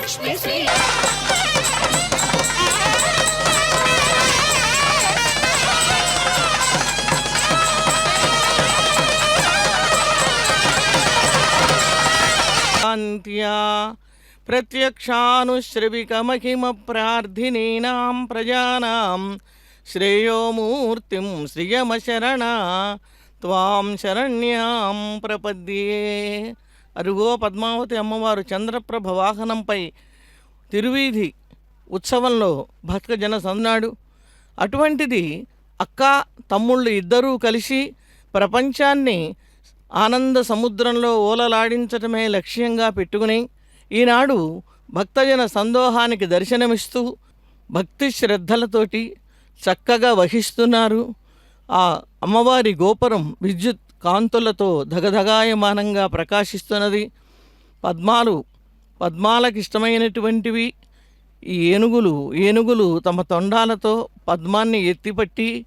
పద్మావతి శ్రీ. శాంత్యా ప్రత్యక్షానుశ్రవికమహిమ ప్రార్థినీనాం ప్రజానాం శ్రేయోమూర్తిం శ్రియమశరణ. త్వాం శరణ్యాం ప్రపద్యే. అరుగో పద్మావతి అమ్మవారు చంద్రప్రభ వాహనంపై తిరువీధి ఉత్సవంలో భక్తజన సందాడు అటువంటిది అక్క తమ్ముళ్ళు ఇద్దరూ కలిసి ప్రపంచాన్ని ఆనంద సముద్రంలో ఓలలాడించటమే లక్ష్యంగా పెట్టుకుని ఈనాడు భక్తజన సందోహానికి దర్శనమిస్తూ భక్తి శ్రద్ధలతోటి చక్కగా వహిస్తున్నారు. ఆ అమ్మవారి గోపురం విద్యుత్ కాంతులతో ధగధగాయమానంగా ప్రకాశిస్తున్నది. పద్మాలు పద్మాలకు ఇష్టమైనటువంటివి ఈ ఏనుగులు ఏనుగులు తమ తొండాలతో పద్మాన్ని ఎత్తిపట్టి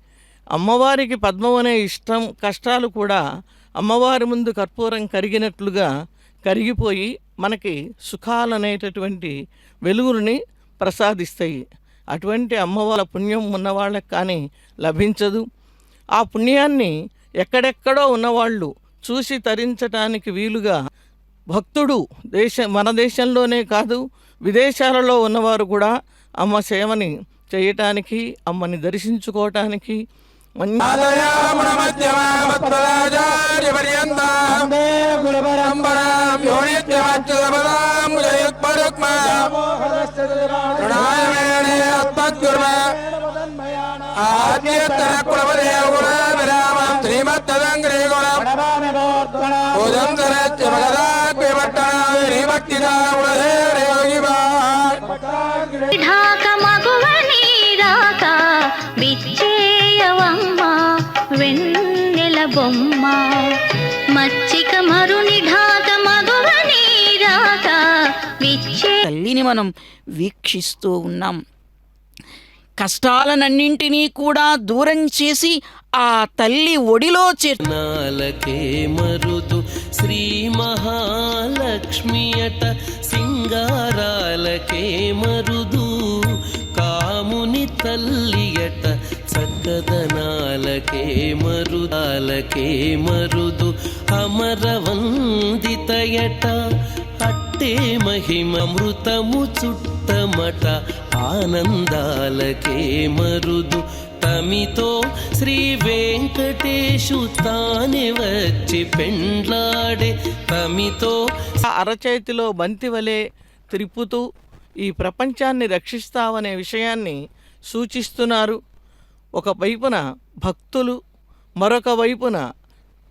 అమ్మవారికి పద్మం అనే ఇష్టం కష్టాలు కూడా అమ్మవారి ముందు కర్పూరం కరిగినట్లుగా కరిగిపోయి మనకి సుఖాలనేటటువంటి వెలుగుని ప్రసాదిస్తాయి. అటువంటి అమ్మవారి పుణ్యం ఉన్నవాళ్ళకి కానీ లభించదు. ఆ పుణ్యాన్ని ఎక్కడెక్కడో ఉన్నవాళ్ళు చూసి తరించటానికి వీలుగా భక్తుడు దేశ మన దేశంలోనే కాదు విదేశాలలో ఉన్నవారు కూడా అమ్మ సేవని చేయటానికి అమ్మని దర్శించుకోవటానికి మంచి ఢాక విచ్చేయవమ్మ వెన్నెల బొమ్మ మచ్చిక మరుని ఢాక మగువ నీరాక విచ్చే తల్లిని మనం వీక్షిస్తూ ఉన్నాం కష్టాలనన్నింటినీ కూడా దూరం చేసి ఆ తల్లి ఒడిలో చేర్చు మరుదు శ్రీ మహాలక్ష్మి అట సింగారాలకే మరుదు కాముని తల్లి అట చక్కదనాలకే మరుదాలకే మరుదు అమరవందితయట అట్టే మహిమమృతము చుట్టమట ఆనందాలకే మరుదు. తమితో శ్రీ వెంకటేశు తానే వచ్చి పెండ్లాడే. తమితో అరచేతిలో బంతి వలె త్రిప్పుతూ ఈ ప్రపంచాన్ని రక్షిస్తావనే విషయాన్ని సూచిస్తున్నారు. ఒక వైపున భక్తులు మరొక వైపున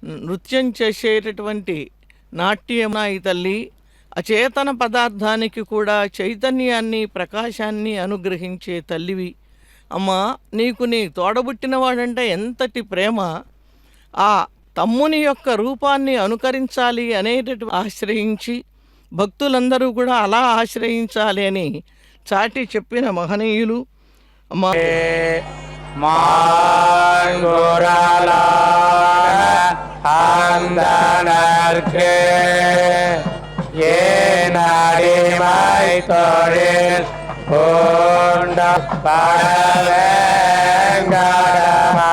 నృత్యం చేసేటటువంటి నాట్యమాయి తల్లి. అచేతన పదార్థానికి కూడా చైతన్యాన్ని ప్రకాశాన్ని అనుగ్రహించే తల్లివి. అమ్మా నీకు నీ తోడబుట్టినవాడంటే ఎంతటి ప్రేమ. ఆ తమ్ముని యొక్క రూపాన్ని అనుకరించాలి అనేటటు ఆశ్రయించి భక్తులందరూ కూడా అలా ఆశ్రయించాలి అని చాటి చెప్పిన మహనీయులు. అమ్మా. ஏன் அடிமை தொழில் பூண்ட படவேங்காரமா